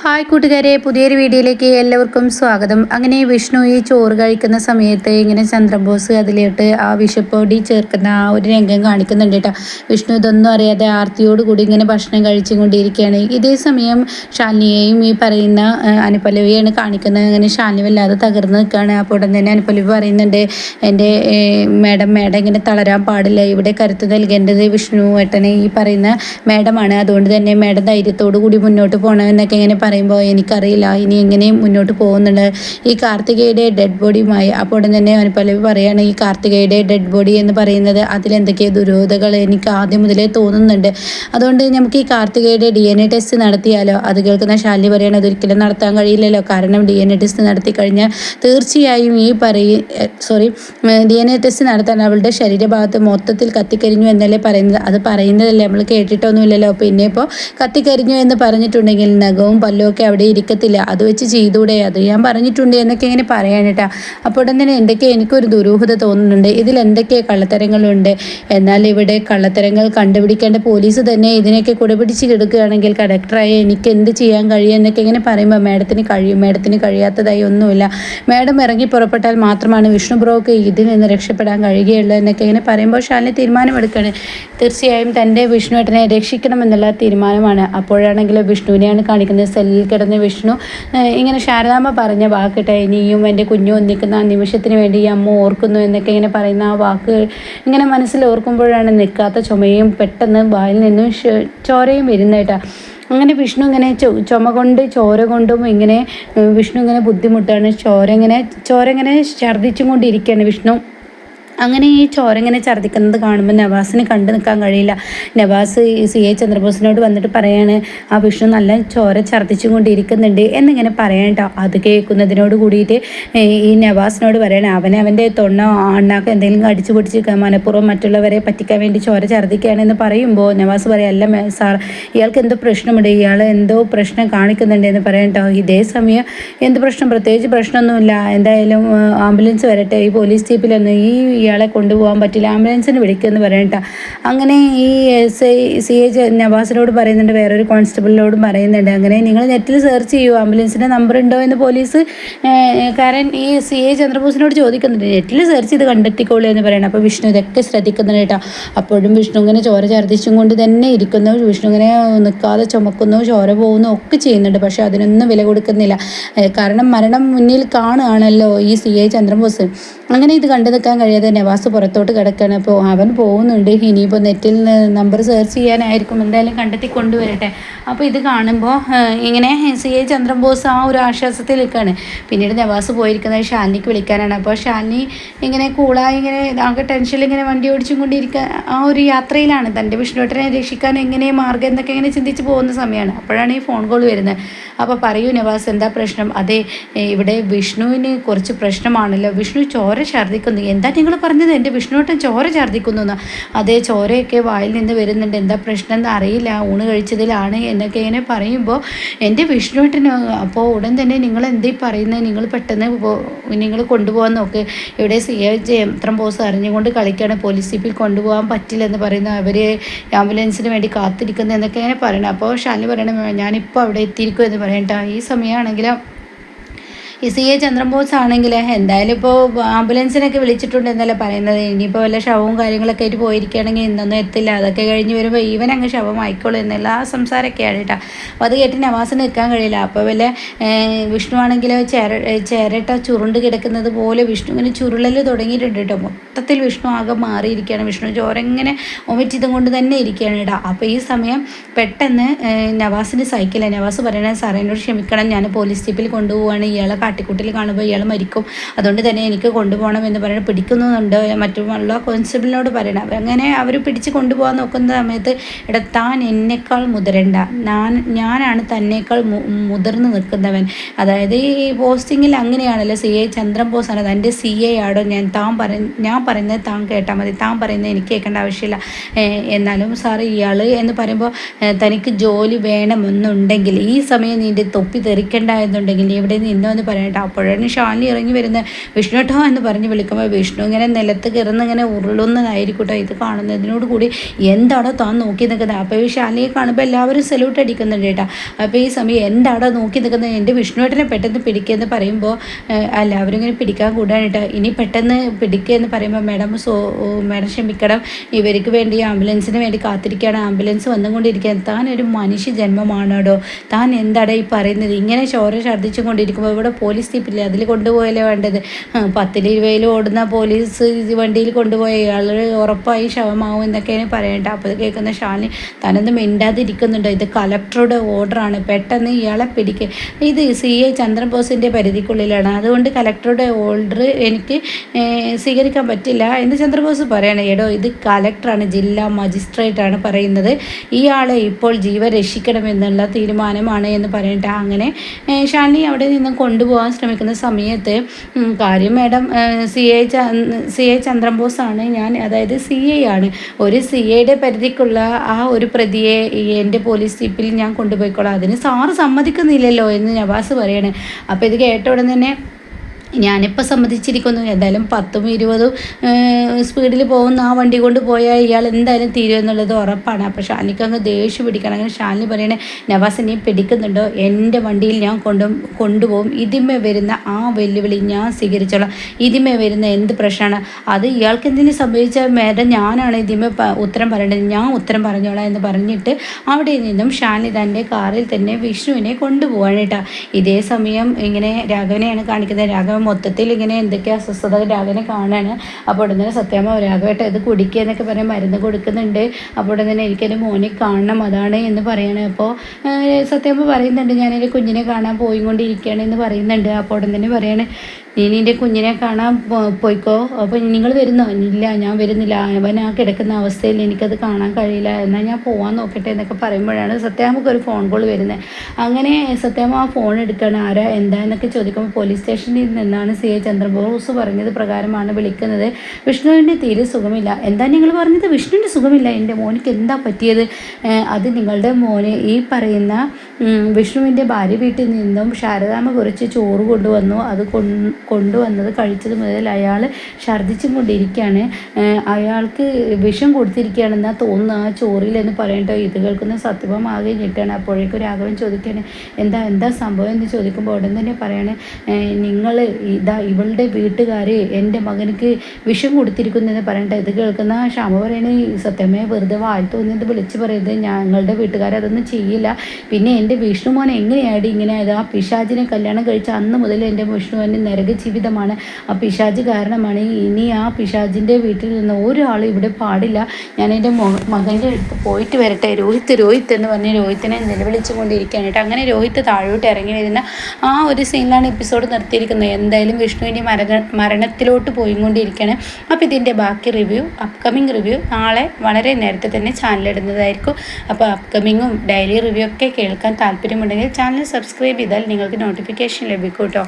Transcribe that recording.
Hi കൂട്ടുകാരെ പുതിയൊരു വീഡിയോയിലേക്ക് എല്ലാവർക്കും സ്വാഗതം. അങ്ങനെ വിഷ്ണു ഈ ചോറ് കഴിക്കുന്ന സമയത്ത് ഇങ്ങനെ ചന്ദ്രബോസ് അതിലോട്ട് ആ വിഷപ്പൊടി ചേർക്കുന്ന ആ ഒരു രംഗം കാണിക്കുന്നുണ്ട് കേട്ടോ. വിഷ്ണു ഇതൊന്നും അറിയാതെ ആർത്തിയോട് കൂടി ഇങ്ങനെ ഭക്ഷണം കഴിച്ചുകൊണ്ടിരിക്കുകയാണ് ഇതേ സമയം ഷാലിനിയെയും ഈ പറയുന്ന അനുപലവിയാണ് കാണിക്കുന്നത്. അങ്ങനെ ഷാലിനി വല്ലാതെ തകർന്ന് നിൽക്കുകയാണ്. അപ്പോൾ ഉടൻ തന്നെ അനുപലവി പറയുന്നുണ്ട് എന്റെ മേഡം മേഡം ഇങ്ങനെ തളരാൻ പാടില്ല. ഇവിടെ കരുത്ത് നൽകേണ്ടത് വിഷ്ണു ഏട്ടനെ ഈ പറയുന്ന മേഡമാണ്. അതുകൊണ്ട് തന്നെ മേഡം ധൈര്യത്തോടു കൂടി മുന്നോട്ട് പോകണമെന്നൊക്കെ ഇങ്ങനെ പറയുമ്പോൾ എനിക്കറിയില്ല ഇനി എങ്ങനെയും മുന്നോട്ട് പോകുന്നുണ്ട്. ഈ കാർത്തികയുടെ ഡെഡ് ബോഡിയുമായി അപ്പോൾ ഉടൻ തന്നെ പലവി പറയുകയാണ് ഈ കാർത്തികയുടെ ഡെഡ് ബോഡി എന്ന് പറയുന്നത് അതിലെന്തൊക്കെയോ ദുരൂഹതകൾ എനിക്ക് ആദ്യം മുതലേ തോന്നുന്നുണ്ട്. അതുകൊണ്ട് നമുക്ക് ഈ കാർത്തികയുടെ ഡി എൻ എ ടെസ്റ്റ് നടത്തിയാലോ? അത് കേൾക്കുന്ന ശാലി പറയണത് അതൊരിക്കലും നടത്താൻ കഴിയില്ലല്ലോ. കാരണം ഡി എൻ എ ടെസ്റ്റ് നടത്തി കഴിഞ്ഞാൽ തീർച്ചയായും ഈ പറയ sorry D N A test നടത്താൻ അവളുടെ ശരീരഭാഗത്ത് മൊത്തത്തിൽ കത്തിക്കരിഞ്ഞു എന്നല്ലേ പറയുന്നത്? അത് പറയുന്നതല്ലേ? നമ്മൾ കേട്ടിട്ടൊന്നുമില്ലല്ലോ. പിന്നെ ഇപ്പോൾ കത്തിക്കരിഞ്ഞു എന്ന് പറഞ്ഞിട്ടുണ്ടെങ്കിൽ നഖവും പല്ലുമൊക്കെ അവിടെ ഇരിക്കത്തില്ല. അത് വെച്ച് ചെയ്തൂടെ? അത് ഞാൻ പറഞ്ഞിട്ടുണ്ട് എന്നൊക്കെ ഇങ്ങനെ പറയാനിട്ടാ അപ്പോൾ ഉടൻ തന്നെ എന്തൊക്കെ എനിക്കൊരു ദുരൂഹത തോന്നുന്നുണ്ട്. ഇതിൽ എന്തൊക്കെ കള്ളത്തരങ്ങളുണ്ട്? എന്നാൽ ഇവിടെ കള്ളത്തരങ്ങൾ കണ്ടുപിടിക്കേണ്ട പോലീസ് തന്നെ ഇതിനൊക്കെ കുടപിടിച്ച് കിടക്കുകയാണെങ്കിൽ കലക്ടറായി എനിക്ക് എന്ത് ചെയ്യാൻ കഴിയും എന്നൊക്കെ ഇങ്ങനെ പറയുമ്പോൾ മാഡത്തിന് കഴിയും. മാഡത്തിന് കഴിയാത്തതായി ഒന്നുമില്ല. മാഡം ഇറങ്ങി പുറപ്പെട്ടാൽ മാത്രമാണ് വിഷ്ണു ബ്രോക്ക് ഇതിൽ നിന്ന് രക്ഷപ്പെടാൻ കഴിയുകയുള്ളൂ എന്നൊക്കെ ഇങ്ങനെ പറയുമ്പോൾ ശാലിനി തീരുമാനമെടുക്കുകയാണ്. തീർച്ചയായും തന്റെ വിഷ്ണുവേട്ടനെ രക്ഷിക്കണമെന്നുള്ള തീരുമാനമാണ്. അപ്പോഴാണെങ്കിലും വിഷ്ണുവിനെയാണ് കാണിക്കുന്നത്. സെല്ലിൽ കിടന്ന് വിഷ്ണു ഇങ്ങനെ ശാരദാമ്മ പറഞ്ഞ വാക്കിട്ടെ ഇനിയും എന്റെ കുഞ്ഞു ഒന്നിക്കുന്ന ആ നിമിഷത്തിന് വേണ്ടി ഈ അമ്മ ഓർക്കുന്നു എന്നൊക്കെ ഇങ്ങനെ പറയുന്ന ആ വാക്ക് ഇങ്ങനെ മനസ്സിൽ ഓർക്കുമ്പോഴാണ് നിൽക്കാത്ത ചുമയും പെട്ടെന്ന് വായിൽ നിന്നും ചോരയും വരുന്നേട്ടാ അങ്ങനെ വിഷ്ണു ഇങ്ങനെ ചുമ കൊണ്ട് ചോര കൊണ്ടും ഇങ്ങനെ വിഷ്ണു ഇങ്ങനെ ബുദ്ധിമുട്ടാണ്. ചോര ഇങ്ങനെ ചോര ഇങ്ങനെ ഛർദ്ദിച്ചും കൊണ്ടിരിക്കുകയാണ് വിഷ്ണു. അങ്ങനെ ഈ ചോര ഇങ്ങനെ ഛർദ്ദിക്കുന്നത് കാണുമ്പോൾ നവാസിന് കണ്ടു നിൽക്കാൻ കഴിയില്ല. നവാസ് സി എ ചന്ദ്രബോസിനോട് വന്നിട്ട് പറയാണ് ആ വിഷ്ണു നല്ല ചോര ഛർദ്ദിച്ചും കൊണ്ടിരിക്കുന്നുണ്ട് എന്നിങ്ങനെ പറയണ്ട അത് കേൾക്കുന്നതിനോട് കൂടിയിട്ട് ഈ നവാസിനോട് പറയണേ അവൻ അവന്റെ തൊണ്ണ അണ്ണാക്ക് എന്തെങ്കിലും അടിച്ചു പൊടിച്ച് മനഃപൂർവം മറ്റുള്ളവരെ പറ്റിക്കാൻ വേണ്ടി ചോര ഛർദ്ദിക്കുകയാണെന്ന് പറയുമ്പോൾ നവാസ് പറയും അല്ല സാർ ഇയാൾക്ക് എന്തോ പ്രശ്നമുണ്ട് ഇയാൾ എന്തോ പ്രശ്നം കാണിക്കുന്നുണ്ട് എന്ന് പറയണ്ടോ ഇതേ സമയം എന്ത് പ്രശ്നം? പ്രത്യേകിച്ച് പ്രശ്നമൊന്നുമില്ല. എന്തായാലും ആംബുലൻസ് വരട്ടെ ഈ പോലീസ് ജീപ്പിലൊന്നും ഈ ഇയാളെ കൊണ്ടുപോകാൻ പറ്റില്ല. ആംബുലൻസിന് വിളിക്കുമെന്ന് പറയണ്ട അങ്ങനെ ഈ എസ് ഐ സി എച്ച് നവാസിനോട് പറയുന്നുണ്ട് വേറൊരു കോൺസ്റ്റബിളിനോടും പറയുന്നുണ്ട്. അങ്ങനെ നിങ്ങൾ നെറ്റിൽ സെർച്ച് ചെയ്യൂ ആംബുലൻസിന്റെ നമ്പർ ഉണ്ടോ എന്ന് പോലീസ് കാരണം ഈ സി എ ചന്ദ്രബോസിനോട് ചോദിക്കുന്നുണ്ട്. നെറ്റിൽ സെർച്ച് ചെയ്ത് കണ്ടെത്തിക്കോളൂ എന്ന് പറയണം. അപ്പോൾ വിഷ്ണു ഇതൊക്കെ ശ്രദ്ധിക്കുന്നുണ്ട് കേട്ടോ. അപ്പോഴും വിഷ്ണു ഇങ്ങനെ ചോര ഛർദ്ദിച്ചും കൊണ്ട് തന്നെ ഇരിക്കുന്നു. വിഷ്ണു ഇങ്ങനെ നിൽക്കാതെ ചുമക്കുന്നു ചോര പോകുന്നു ഒക്കെ ചെയ്യുന്നുണ്ട്. പക്ഷേ അതിനൊന്നും വില കൊടുക്കുന്നില്ല. കാരണം മരണം മുന്നിൽ കാണുകയാണല്ലോ ഈ സി എ ചന്ദ്രബോസ്. അങ്ങനെ ഇത് കണ്ടു നിൽക്കാൻ കഴിയാതെ നവാസ് പുറത്തോട്ട് കിടക്കുകയാണ് അപ്പോൾ അവൻ പോകുന്നുണ്ട്. ഇനിയിപ്പോൾ നെറ്റിൽ നമ്പർ സെർച്ച് ചെയ്യാനായിരിക്കും. എന്തായാലും കണ്ടെത്തി കൊണ്ടുവരട്ടെ. അപ്പോൾ ഇത് കാണുമ്പോൾ ഇങ്ങനെ സി എ ചന്ദ്രബോസ് ആ ഒരു ആശ്വാസത്തിൽ നിൽക്കുകയാണ്. പിന്നീട് നവാസ് പോയിരിക്കുന്നത് ഷാലിനിക്ക് വിളിക്കാനാണ്. അപ്പോൾ ഷാലിനി ഇങ്ങനെ കൂളായി ഇങ്ങനെ ആകെ ടെൻഷനിൽ ഇങ്ങനെ വണ്ടി ഓടിച്ചും കൊണ്ടിരിക്കുക. ആ ഒരു യാത്രയിലാണ്. തന്റെ വിഷ്ണുട്ടനെ രക്ഷിക്കാൻ എങ്ങനെ മാർഗം എന്നൊക്കെ ഇങ്ങനെ ചിന്തിച്ച് പോകുന്ന സമയമാണ്. അപ്പോഴാണ് ഈ ഫോൺ കോൾ വരുന്നത്. അപ്പോൾ പറയൂ നവാസ് എന്താ പ്രശ്നം? അതെ ഇവിടെ വിഷ്ണുവിന് കുറച്ച് പ്രശ്നമാണല്ലോ. വിഷ്ണു ചോര ഛർദ്ദിക്കുന്നു. എന്താ നിങ്ങൾ പറഞ്ഞത് എന്റെ വിഷ്ണുവേട്ടൻ ചോര ഛർദ്ദിക്കുന്നു എന്ന് അതേ ചോരയൊക്കെ വായിൽ നിന്ന് വരുന്നുണ്ട്. എന്താ പ്രശ്നം എന്ന് അറിയില്ല. ഊണ് കഴിച്ചതിലാണ് എന്നൊക്കെ ഇങ്ങനെ പറയുമ്പോൾ എന്റെ വിഷ്ണുവേട്ടന് അപ്പോൾ ഉടൻ തന്നെ നിങ്ങൾ എന്തേ പറയുന്നത് നിങ്ങൾ പെട്ടെന്ന് നിങ്ങൾ കൊണ്ടുപോകാൻ നോക്ക്. ഇവിടെ സി എ ജയന്ത്രം ബോസ് അറിഞ്ഞുകൊണ്ട് കളിക്കുകയാണ് പോലീസ് ജീപ്പിൽ കൊണ്ടുപോകാൻ പറ്റില്ലെന്ന് പറയുന്നു അവർ ആംബുലൻസിന് വേണ്ടി കാത്തിരിക്കുന്നു എന്നൊക്കെ ഇങ്ങനെ പറയണം. അപ്പോൾ ഷാലി പറയണം ഞാനിപ്പോൾ അവിടെ എത്തിയിരിക്കും എന്ന് പറയണ്ട ഈ സമയമാണെങ്കിലും ഈ സി എ ചന്ദ്രബോസ് ആണെങ്കിൽ എന്തായാലും ഇപ്പോൾ ആംബുലൻസിനൊക്കെ വിളിച്ചിട്ടുണ്ട് എന്നല്ല പറയുന്നത്. ഇനിയിപ്പോൾ വല്ല ശവവും കാര്യങ്ങളൊക്കെ ആയിട്ട് പോയിരിക്കുകയാണെങ്കിൽ ഇന്നൊന്നും എത്തില്ല. അതൊക്കെ കഴിഞ്ഞ് വരുമ്പോൾ ഈവൻ അങ്ങ് ശവം ആയിക്കോളൂ എന്നുള്ള ആ സംസാരമൊക്കെയാണ് കേട്ടോ. അപ്പോൾ അത് കേട്ട് നവാസിന് നിൽക്കാൻ കഴിയില്ല. അപ്പോൾ വല്ല വിഷ്ണു ആണെങ്കിൽ ചേര ചേരട്ട ചുരുണ്ട് കിടക്കുന്നത് പോലെ വിഷ്ണു ഇങ്ങനെ ചുരുളൽ തുടങ്ങിയിട്ടുണ്ട് കേട്ടോ. മൊത്തത്തിൽ വിഷ്ണു ആകെ മാറിയിരിക്കുകയാണ്. വിഷ്ണു ചോരങ്ങനെ ഒമിറ്റിതും കൊണ്ട് തന്നെ ഇരിക്കുകയാണ് കേട്ടോ. അപ്പോൾ ഈ സമയം പെട്ടെന്ന് നവാസിന് സൈക്കിളാണ് നവാസ് പറയണ സാറേ എന്നോട് ക്ഷമിക്കണം. ഞാൻ പോലീസ് സ്റ്റേപ്പിൽ കൊണ്ടുപോവാണ്. ഇയാളെ കാട്ടിക്കൂട്ടിൽ കാണുമ്പോൾ ഇയാൾ മരിക്കും. അതുകൊണ്ട് തന്നെ എനിക്ക് കൊണ്ടുപോകണം എന്ന് പറഞ്ഞ് പിടിക്കുന്നുണ്ട്? മറ്റുള്ള കോൺസ്റ്റബിളിനോട് പറയണം. അങ്ങനെ അവർ പിടിച്ച് കൊണ്ടുപോകാൻ നോക്കുന്ന സമയത്ത് ഇട താൻ എന്നേക്കാൾ മുതിരണ്ട. ഞാൻ ഞാനാണ് തന്നേക്കാൾ മുതിർന്ന് നിൽക്കുന്നവൻ. അതായത് ഈ പോസ്റ്റിങ്ങിൽ അങ്ങനെയാണല്ലോ സി എ ചന്ദ്രൻ ബോസാണ് തന്റെ സി എ ആടോ ഞാൻ താൻ പറ ഞാൻ പറയുന്നത് താൻ കേട്ടാൽ മതി. താൻ പറയുന്നത് എനിക്ക് കേൾക്കേണ്ട ആവശ്യമില്ല. എന്നാലും സാർ ഇയാൾ എന്ന് പറയുമ്പോൾ തനിക്ക് ജോലി വേണമെന്നുണ്ടെങ്കിൽ ഈ സമയം നിന്റെ തൊപ്പി തെറിക്കണ്ട എന്നുണ്ടെങ്കിൽ എവിടെ നിന്നോ എന്ന് പറയട്ടെ. അപ്പോഴാണ് ഷാനി ഇറങ്ങി വരുന്നത്. വിഷ്ണുട്ടോ എന്ന് പറഞ്ഞ് വിളിക്കുമ്പോൾ വിഷ്ണു ഇങ്ങനെ നിലത്ത് കയറുന്ന ഇങ്ങനെ ഉരുളുന്നതായിരിക്കട്ടോ ഇത് കാണുന്നതിനോട് കൂടി എന്താണോ താൻ നോക്കി നിൽക്കുന്നത് അപ്പോൾ ഈ ഷാനിയെ കാണുമ്പോൾ എല്ലാവരും സല്യൂട്ട് അടിക്കുന്നുണ്ട് കേട്ടോ. അപ്പോൾ ഈ സമയം എന്താണോ നോക്കി നിൽക്കുന്നത് എന്റെ വിഷ്ണുവേട്ടനെ പെട്ടെന്ന് പിടിക്കുക പറയുമ്പോൾ എല്ലാവരും ഇങ്ങനെ പിടിക്കാൻ കൂടാണ് കേട്ടോ. ഇനി പെട്ടെന്ന് പിടിക്കുക എന്ന് പറയുമ്പോൾ മാഡം സോ മാഡം ക്ഷമിക്കണം. ഇവർക്ക് വേണ്ടി ആംബുലൻസിന് വേണ്ടി കാത്തിരിക്കുകയാണ്. ആംബുലൻസ് വന്നുകൊണ്ടിരിക്കുകയാണ്. താൻ ഒരു മനുഷ്യ ജന്മമാണോ താൻ എന്താടാ ഈ പറയുന്നത്? ഇങ്ങനെ ചോര ഛർദ്ദിച്ചു കൊണ്ടിരിക്കുമ്പോൾ ഇവിടെ പോലീസ് ജീപ്പില്ലേ അതിൽ കൊണ്ടുപോയല്ലേ വേണ്ടത്? പത്തിൽ ഇരുപതിൽ ഓടുന്ന പോലീസ് വണ്ടിയിൽ കൊണ്ടുപോയ. ഇയാൾ ഉറപ്പായി ശവമാവും എന്നൊക്കെയാണ് പറയേണ്ടത്. അപ്പോൾ ഇത് കേൾക്കുന്ന ഷാലിനി തനൊന്നും മിണ്ടാതിരിക്കുന്നുണ്ടോ? ഇത് കലക്ടറുടെ ഓർഡറാണ് പെട്ടെന്ന് ഇയാളെ പിടിക്കുക ഇത് സി. എ ചന്ദ്രബോസിന്റെ പരിധിക്കുള്ളിലാണ്. അതുകൊണ്ട് കലക്ടറുടെ ഓർഡർ എനിക്ക് സ്വീകരിക്കാൻ പറ്റില്ല എന്ന് ചന്ദ്രബോസ് പറയണം. എടോ ഇത് കലക്ടറാണ് ജില്ലാ മജിസ്ട്രേറ്റാണ് പറയുന്നത്. ഇയാളെ ഇപ്പോൾ ജീവൻ രക്ഷിക്കണമെന്നുള്ള തീരുമാനമാണ് എന്ന് പറയട്ടെ അങ്ങനെ ഷാലിനി അവിടെ നിന്ന് കൊണ്ടുപോകാൻ ശ്രമിക്കുന്ന സമയത്ത് കാര്യം madam C A C A ചന്ദ്രബോസാണ്. ഞാൻ അതായത് സി എ ആണ്. ഒരു സി എയുടെ പരിധിക്കുള്ള ആ ഒരു പ്രതിയെ എന്റെ പോലീസ് ജീപ്പിൽ ഞാൻ കൊണ്ടുപോയിക്കോളാം. അതിന് സാറ് സമ്മതിക്കുന്നില്ലല്ലോ എന്ന് നവാസ് പറയണേ. അപ്പോൾ ഇത് കേട്ട ഉടൻ തന്നെ ഞാനിപ്പോൾ സമ്മതിച്ചിരിക്കുന്നു. എന്തായാലും പത്തും ഇരുപതും സ്പീഡിൽ പോകുന്ന ആ വണ്ടി കൊണ്ട് പോയാൽ ഇയാൾ എന്തായാലും തീരുമെന്നുള്ളത് ഉറപ്പാണ്. അപ്പോൾ ഷാനിക്ക് അങ്ങ് ദേഷ്യം പിടിക്കണം. അങ്ങനെ ഷാലിനി പറയണേ നവാസ് പിടിക്കുന്നുണ്ടോ? എന്റെ വണ്ടിയിൽ ഞാൻ കൊണ്ടു കൊണ്ടുപോകും. ഇതിമേ വരുന്ന ആ വെല്ലുവിളി ഞാൻ സ്വീകരിച്ചോളാം. ഇതിമേ വരുന്ന എന്ത് പ്രശ്നമാണ്? അത് ഇയാൾക്ക് എന്തിനു സംഭവിച്ച? മേഡം ഞാനാണ് ഇതിമേ ഉത്തരം പറയേണ്ടത്. ഞാൻ ഉത്തരം പറഞ്ഞോളാം എന്ന് പറഞ്ഞിട്ട് അവിടെ നിന്നും ഷാനി തന്റെ കാറിൽ തന്നെ വിഷ്ണുവിനെ കൊണ്ടുപോകാൻ കേട്ടോ. ഇതേ സമയം ഇങ്ങനെ രാഘവനെയാണ് കാണിക്കുന്നത്. രാഘവൻ മൊത്തത്തിൽ ഇങ്ങനെ എന്തൊക്കെ അസ്വസ്ഥത രാവിലെ കാണാണ്. അപ്പോൾ ഉടനെ സത്യാമ്മ രാഘവേട്ട ഇത് കുടിക്കുക എന്നൊക്കെ പറയാൻ മരുന്ന് കൊടുക്കുന്നുണ്ട്. അപ്പോൾ ഉടനെ എനിക്കെന്റെ മോനെ കാണണം അതാണ് എന്ന് പറയണേ. അപ്പോൾ സത്യാമ്മ പറയുന്നുണ്ട് ഞാനെന്റെ കുഞ്ഞിനെ കാണാൻ പോയിക്കൊണ്ടിരിക്കുകയാണ് എന്ന് പറയുന്നുണ്ട്. അപ്പോൾ ഉടൻ തന്നെ പറയണേ നീ കുഞ്ഞിനെ കാണാൻ പോയിക്കോ. അപ്പോൾ നിങ്ങൾ വരുന്നോ? ഇല്ല ഞാൻ വരുന്നില്ല. അവൻ ആ കിടക്കുന്ന അവസ്ഥയിൽ എനിക്കത് കാണാൻ കഴിയില്ല. എന്നാൽ ഞാൻ പോകാൻ നോക്കട്ടെ എന്നൊക്കെ പറയുമ്പോഴാണ് സത്യാമ്മക്ക് ഒരു ഫോൺ കോൾ വരുന്നത്. അങ്ങനെ സത്യാമ്മ ആ ഫോൺ എടുക്കണം ആരാ? എന്താ? എന്നൊക്കെ ചോദിക്കുമ്പോൾ പോലീസ് സ്റ്റേഷനിൽ നിന്നാണ് സി. എ. ചന്ദ്രബോസ് പറഞ്ഞത് പ്രകാരമാണ് വിളിക്കുന്നത്. വിഷ്ണുവിന്റെ തീരെ സുഖമില്ല. എന്താ നിങ്ങൾ പറഞ്ഞത്? വിഷ്ണുവിന്റെ സുഖമില്ല. എന്റെ മോനിക്ക് എന്താ പറ്റിയത്? അത് നിങ്ങളുടെ മോന് ഈ പറയുന്ന വിഷ്ണുവിന്റെ ഭാര്യ വീട്ടിൽ നിന്നും ശാരദാമ്മ കുറച്ച് ചോറ് കൊണ്ടുവന്നു. അത് കൊണ്ടുവന്നത് കഴിച്ചത് മുതൽ അയാൾ ഛർദ്ദിച്ചും കൊണ്ടിരിക്കുകയാണ്. അയാൾക്ക് വിഷം കൊടുത്തിരിക്കുകയാണെന്നാ തോന്നുന്നു. ആ ചോറിൽ എന്ന് പറയട്ടോ ഇത് കേൾക്കുന്ന സത്യഭാമ ആകെ ഞെട്ടാണ് അപ്പോഴേക്കും രാഘവൻ ചോദിക്കുകയാണ് എന്താ എന്താ സംഭവം? എന്ന് ചോദിക്കുമ്പോൾ ഉടൻ തന്നെ പറയാണ് നിങ്ങൾ ഇതാ ഇവളുടെ വീട്ടുകാർ എന്റെ മകനക്ക് വിഷം കൊടുത്തിരിക്കുന്നു എന്ന് പറയട്ടെ ഇത് കേൾക്കുന്ന ക്ഷമ പറയണ സത്യമേ വെറുതെ വായി തോന്നിയത് വിളിച്ച് പറയരുത്. ഞങ്ങളുടെ വീട്ടുകാർ അതൊന്നും ചെയ്യില്ല. പിന്നെ എന്റെ വിഷ്ണു മോനെ എങ്ങനെയാണ് ഇങ്ങനെ ആയത്? ആ പിശാചിനെ കല്യാണം കഴിച്ച അന്ന് മുതൽ എന്റെ വിഷ്ണുവിന് നരക ജീവിതമാണ്. ആ പിശാജ് കാരണമാണ് ഇനി ആ പിശാജിന്റെ വീട്ടിൽ നിന്ന് ഒരാളും ഇവിടെ പാടില്ല. ഞാൻ എന്റെ മകന്റെ അടുത്ത് പോയിട്ട് വരട്ടെ. രോഹിത്ത് രോഹിത്ത് എന്ന് പറഞ്ഞ് രോഹിത്തിനെ നിലവിളിച്ചു കൊണ്ടിരിക്കാനായിട്ട് അങ്ങനെ രോഹിത്ത് താഴോട്ട് ഇറങ്ങി വരുന്ന ആ ഒരു സീനിലാണ് എപ്പിസോഡ് നിർത്തിയിരിക്കുന്നത്. എന്തായാലും വിഷ്ണുവിന്റെ മരണ മരണത്തിലോട്ട് പോയിക്കൊണ്ടിരിക്കുകയാണ്. അപ്പോൾ ഇതിന്റെ ബാക്കി റിവ്യൂ അപ്കമിങ് റിവ്യൂ നാളെ വളരെ നേരത്തെ തന്നെ ചാനലിടുന്നതായിരിക്കും അപ്പോൾ അപ്കമിങ്ങും ഡെയിലി റിവ്യൂ ഒക്കെ കേൾക്കാൻ താല്പര്യമുണ്ടെങ്കിൽ ചാനൽ സബ്സ്ക്രൈബ് ചെയ്താൽ നിങ്ങൾക്ക് നോട്ടിഫിക്കേഷൻ ലഭിക്കും കേട്ടോ